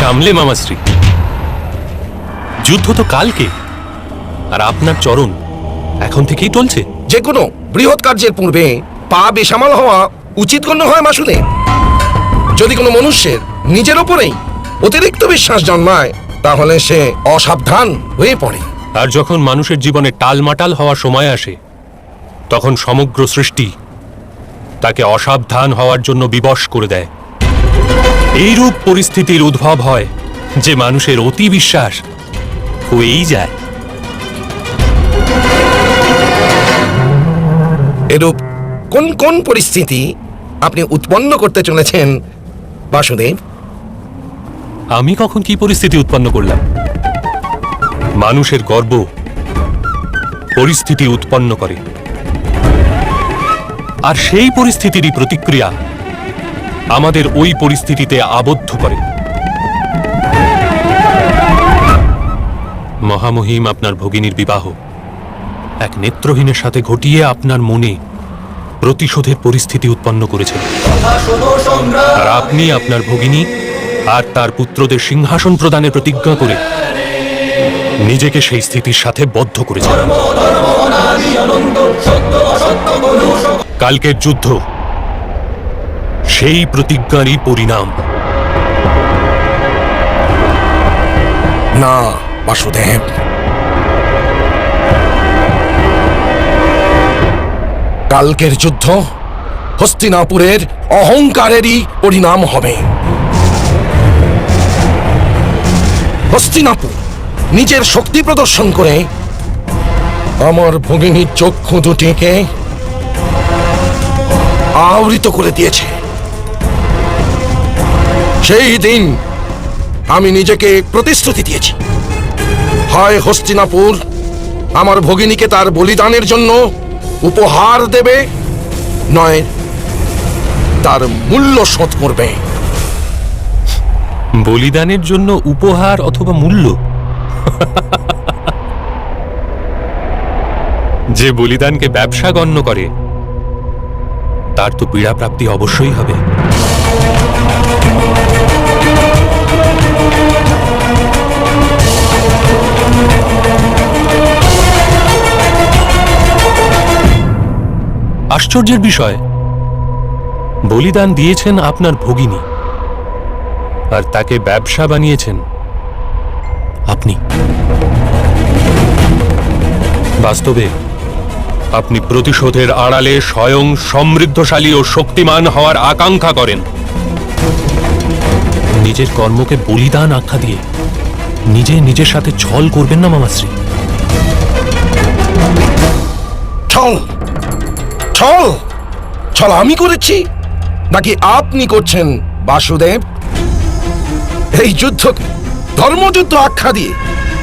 সামলে মামাশ্রী যুদ্ধ তো কালকে আর আপনার চরণ এখন থেকেই টলছে যে কোনো বৃহৎ কার্যের পূর্বে পা বেসামাল হওয়া উচিত গণ্য হয় মাসুদে যদি কোনো মনুষ্যের নিজের ওপরেই অতিরিক্ত বিশ্বাস জন্মায় তাহলে সে অসাবধান হয়ে পড়ে। আর যখন মানুষের জীবনে টালমাটাল হওয়ার সময় আসে তখন সমগ্র সৃষ্টি তাকে অসাবধান হওয়ার জন্য বিবশ করে দেয়। এইরূপ পরিস্থিতির উদ্ভব হয় যে মানুষের অতি বিশ্বাস হয়েই যায়। এরূপ কোন কোন পরিস্থিতি আপনি উৎপন্ন করতে চলেছেন বাসুদেব? আমি কখন কি পরিস্থিতি উৎপন্ন করলাম? মানুষের গর্ব পরিস্থিতি উৎপন্ন করে। আর সেই পরিস্থিতিরই প্রতিক্রিয়া আমাদের ওই পরিস্থিতিতে আবদ্ধ করে। মহামহিম আপনার ভগিনীর বিবাহ। এক নেত্রহীনের সাথে ঘটিয়ে আপনার মনে প্রতিশোধের পরিস্থিতি উৎপন্ন করেছিল। আর আপনি আপনার ভগিনী আর তার পুত্রদের সিংহাসন প্রদানের প্রতিজ্ঞা করে নিজেকে সেই স্থিতির সাথে বদ্ধ করেছেন। কালকের যুদ্ধ সেই প্রতিজ্ঞারই পরিণাম। না, বাসুদেব। কালকের যুদ্ধ হস্তিনাপুরের অহংকারেরই পরিণাম হবে। হস্তিনাপুর নিজের শক্তি প্রদর্শন করে আমার ভগিনীর চক্ষু দুটিকে আবৃত করে দিয়েছে। সেই দিন আমি নিজেকে প্রতিশ্রুতি দিয়েছি। হয় হস্তিনাপুর, আমার ভগিনীকে তার বলিদানের জন্য উপহার দেবে, নয় তার মূল্য শোধ করবে। বলিদানের জন্য উপহার অথবা মূল্য? যে বলিদানকে ব্যবসা গণ্য করে, তার তো পীড়া প্রাপ্তি অবশ্যই হবে। আশ্চর্যের বিষয়, বলিদান দিয়েছেন আপনার ভগিনী আর তাকে ব্যবসা বানিয়েছেন আপনি। বাস্তবে আপনি প্রতিশোধের আড়ালে স্বয়ং সমৃদ্ধশালী ও শক্তিমান হওয়ার আকাঙ্ক্ষা করেন। নিজের কর্মকে বলিদান আখ্যা দিয়ে নিজে নিজের সাথে ছল করবেন না মামাশ্রী। ছল! ছল! ছল আমি করেছি? নাকি আপনি করছেন, বাসুদেব? এই যুদ্ধকে ধর্মযুদ্ধ আখ্যা দিয়ে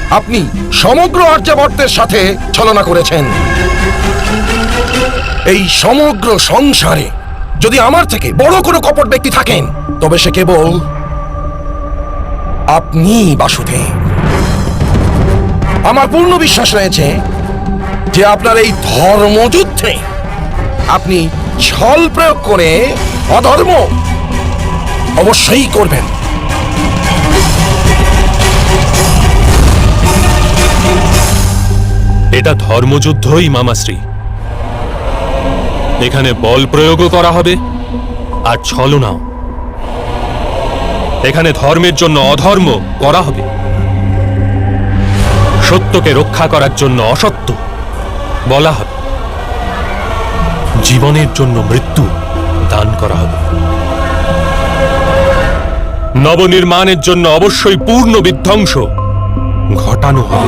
আপনি সমগ্র আর্যাবর্তের সাথে ছলনা করেছেন। এই সমগ্র সংসারে যদি আমার থেকে বড় কোনো কপট ব্যক্তি থাকেন, তবে সে কেবল আপনি বাসুদেব। আমার পূর্ণ বিশ্বাস রয়েছে যে আপনার এই ধর্মযুদ্ধে আপনি ছল প্রয়োগ করে অধর্ম অবশ্যই করবেন। এটা ধর্মযুদ্ধই মামাশ্রী এখানে বল প্রয়োগও করা হবে, আর ছলনাও এখানে ধর্মের জন্য অধর্ম করা হবে। সত্যকে রক্ষা করার জন্য অসত্য বলা হবে। জীবনের জন্য মৃত্যু দান করা হবে। নবনির্মাণের জন্য অবশ্যই পূর্ণ বিধ্বংস ঘটানো হবে।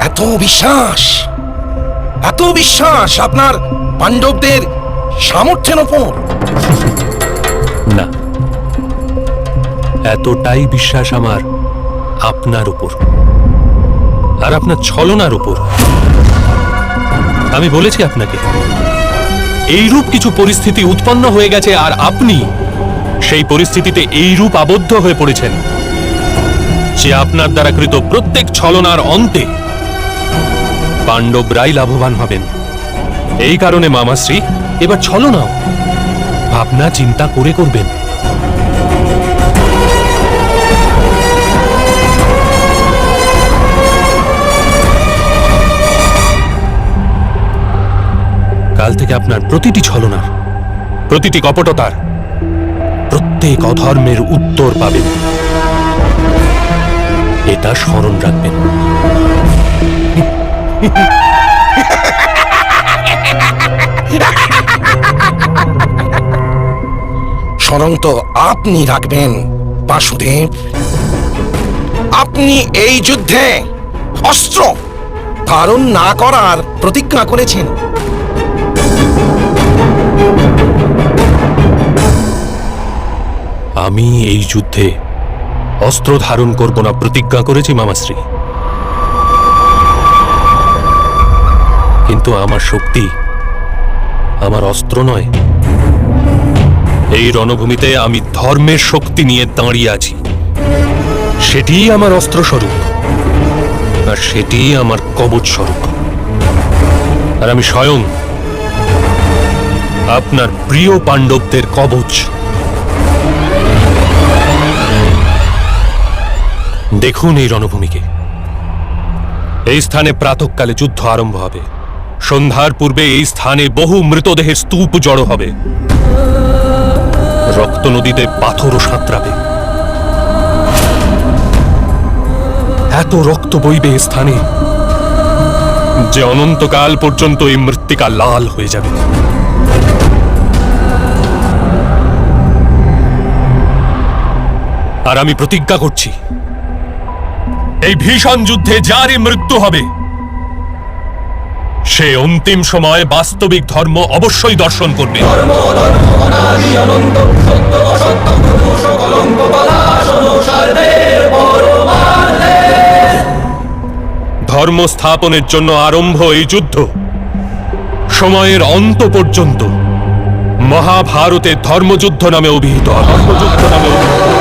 এত বিশ্বাস এত বিশ্বাস আপনার পাণ্ডবদের সামর্থ্যের ওপর। না, এতটাই বিশ্বাস আমার আপনার উপর আর আপনার ছলনার উপর। আমি বলেছি আপনাকে, এইরূপ কিছু পরিস্থিতি উৎপন্ন হয়ে গেছে আর আপনি সেই পরিস্থিতিতে এইরূপ আবদ্ধ হয়ে পড়েছেন যে আপনার দ্বারা কৃত প্রত্যেক ছলনার অন্তে পাণ্ডবরাই লাভবান হবেন। এই কারণে, মামাশ্রী, এবার চলো নাও। ভাবনা, চিন্তা করে করবেন। কাল থেকে আপনার প্রতিটি ছলনার প্রতিটি কপটতার, প্রত্যেক অধর্মের উত্তর পাবেন। এটা স্মরণ রাখবেন। স্মরণ তো আপনি রাখবেন, বাসুদেব। আপনি এই যুদ্ধে অস্ত্র ধারণ না করার প্রতিজ্ঞা করেছেন। আমি এই যুদ্ধে অস্ত্র ধারণ করব না প্রতিজ্ঞা করেছি, মামাশ্রী। কিন্তু আমার শক্তি আমার অস্ত্র নয়। এই রণভূমিতে আমি ধর্মের শক্তি নিয়ে দাঁড়িয়ে আছি। সেটিই আমার অস্ত্র স্বরূপ আর সেটিই আমার কবচ স্বরূপ আর আমি স্বয়ং আপনার প্রিয় পাণ্ডবদের কবচ। দেখুন এই রণভূমিকে। এই স্থানে প্রাতকালে যুদ্ধ আরম্ভ হবে। সন্ধ্যার পূর্বে এই স্থানে বহু মৃতদেহের স্তূপ জড়ো হবে। রক্ত নদীতে পাথরও সাঁতরাবে। এত রক্ত বইবে স্থানে যে অনন্তকাল পর্যন্ত এই মৃত্তিকা লাল হয়ে যাবে। আর আমি প্রতিজ্ঞা করছি, এই ভীষণ যুদ্ধে যারই মৃত্যু হবে সে অন্তিম সময় বাস্তবিক ধর্ম অবশ্যই দর্শন করবে। ধর্ম স্থাপনের জন্য আরম্ভ এই যুদ্ধ। সময়ের অন্ত পর্যন্ত মহাভারতে ধর্মযুদ্ধ নামে অভিহিত। ধর্মযুদ্ধ নামে অভিহিত।